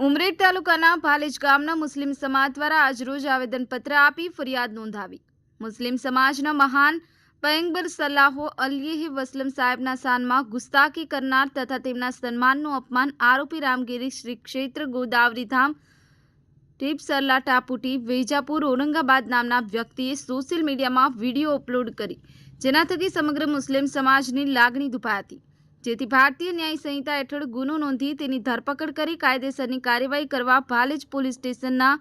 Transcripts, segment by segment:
ઉમરેઠ તાલુકાના ભાલેજ ગામના મુસ્લિમ સમાજ દ્વારા આજરોજ આવેદનપત્ર આપી ફરિયાદ નોંધાવી. મુસ્લિમ સમાજના મહાન પયંગબર સલાહો અલીહ વસલમ સાહેબના સ્થાનમાં ગુસ્તાખી કરનાર તથા તેમના સન્માનનું અપમાન આરોપી રામગીરી શ્રી ક્ષેત્ર ગોદાવરી ધામ ટીપ સરલા ટાપુટી વેજાપુર ઔરંગાબાદ નામના વ્યક્તિએ સોશિયલ મીડિયામાં વીડિયો અપલોડ કરી જેના થકી સમગ્ર મુસ્લિમ સમાજની લાગણી દુભાઈ હતી જેથી ભારતીય ન્યાય સંહિતા હેઠળ ગુનો નોંધી તેની ધરપકડ કરી કાયદેસરની કાર્યવાહી કરવા ભાલેજ પોલીસ સ્ટેશનના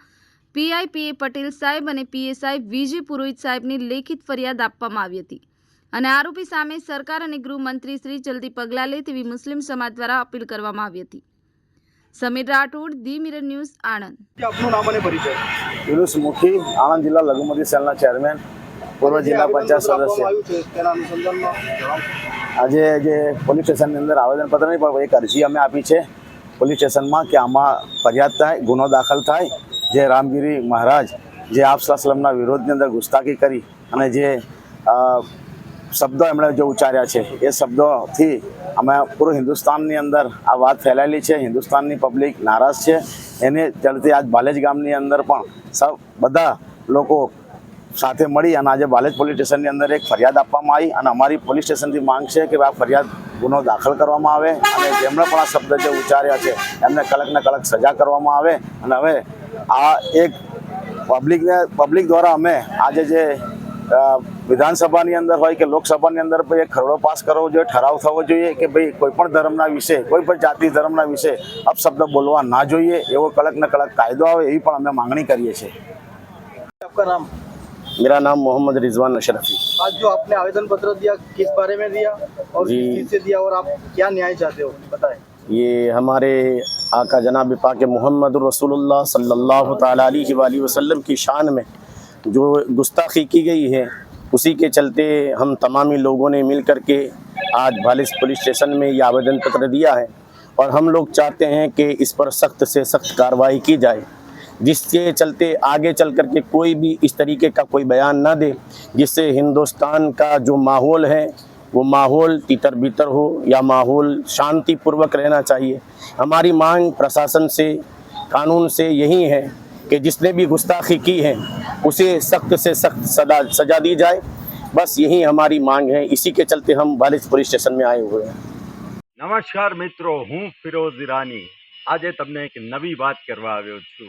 પીઆઈ પીએ પટેલ સાહેબ અને પીએસઆઈ વીજી પુરોહિત સાહેબની લેખિત ફરિયાદ આપવામાં આવી હતી. અને આરોપી સામે સરકાર અને ગૃહમંત્રી શ્રી જલ્દી પગલાં લે તેવી મુસ્લિમ સમાજ દ્વારા અપીલ કરવામાં આવી હતી. Samir Rathod the mirror news Anand. આપનું નામ અને પરિચય? યુનુસ મુખી આણંદ જિલ્લા લઘુમતી સેલના ચેરમેન. પૂર્વ જિલ્લા પંચાયત સદસ્ય. આજે જે પોલીસ સ્ટેશનની અંદર આવેદનપત્ર નહીં પણ એક અરજી અમે આપી છે પોલીસ સ્ટેશનમાં કે આમાં ફરિયાદ થાય ગુનો દાખલ થાય જે રામગીરી મહારાજ જે આપ વિરોધની અંદર ગુસ્તાખી કરી અને જે શબ્દો એમણે જે ઉચ્ચાર્યા છે એ શબ્દોથી અમે પૂરું હિન્દુસ્તાનની અંદર આ વાત ફેલાયેલી છે હિન્દુસ્તાનની પબ્લિક નારાજ છે એને ચડતી આજ ભાલેજ ગામની અંદર પણ સૌ બધા લોકો સાથે મળી અને આજે બાલેજ પોલીસ સ્ટેશનની અંદર એક ફરિયાદ આપવામાં આવી અને અમારી પોલીસ સ્ટેશનથી માંગ છે કે આ ફરિયાદ ગુનો દાખલ કરવામાં આવે અને જેમણે પણ આ શબ્દ જે ઉચ્ચાર્યા છે, એમને કડકને કડક સજા કરવામાં આવે અને હવે આ એક પબ્લિકને પબ્લિક દ્વારા અમે આજે જે વિધાનસભાની અંદર હોય કે લોકસભાની અંદર પણ એક ખરડો પાસ કરવો જોઈએ, ઠરાવ થવો જોઈએ કે ભાઈ કોઈ પણ ધર્મના વિશે, કોઈ પણ જાતિ ધર્મના વિશે અપશબ્દ બોલવા ના જોઈએ એવો કડક ને કડક કાયદો આવે એવી પણ અમે માંગણી કરીએ છીએ. मेरा नाम मोहम्मद रिजवान अशरफी आज जो आपने आवेदन पत्र दिया किस बारे में दिया और जी। किस चीज़ से दिया और आप क्या न्याय चाहते हो? बताएँ। ये हमारे आका जनाब पाक मोहम्मद रसूलुल्लाह सल्लल्लाहु अलैहि वसल्लम की शान में जो गुस्ताखी की गई है उसी के चलते हम तमामी लोगों ने मिल कर के आज भालिस पुलिस स्टेशन में ये आवेदन पत्र दिया है और हम लोग चाहते हैं कि इस पर सख्त से सख्त कार्रवाई की जाए। जिसके चलते आगे चल कर के कोई भी इस तरीके का कोई बयान ना दे जिससे हिंदुस्तान का जो माहौल है वो माहौल तितर बितर हो या माहौल शांतिपूर्वक रहना चाहिए हमारी मांग प्रशासन से कानून से यही है कि जिसने भी गुस्ताखी की है उसे सख्त से सख्त सजा सजा दी जाए बस यही हमारी मांग है इसी के चलते हम बालिश पुलिस स्टेशन में आए हुए हैं નમસ્કાર મિત્રો હું ફિરોઝ ઈરાની આજે તમને એક નવી વાત કરવા આવ્યો છું